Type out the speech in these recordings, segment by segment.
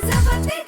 Zobacz,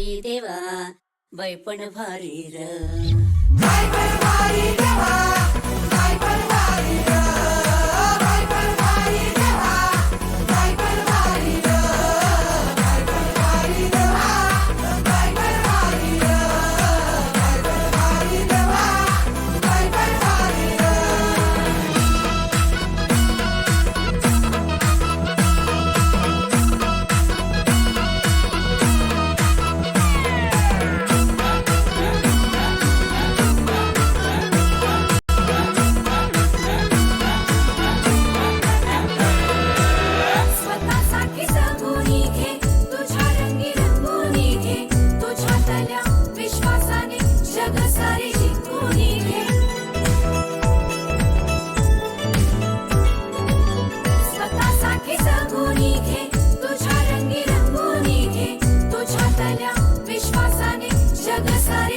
भारी देवा बैपण भारी र. विश्वासाने जग सारे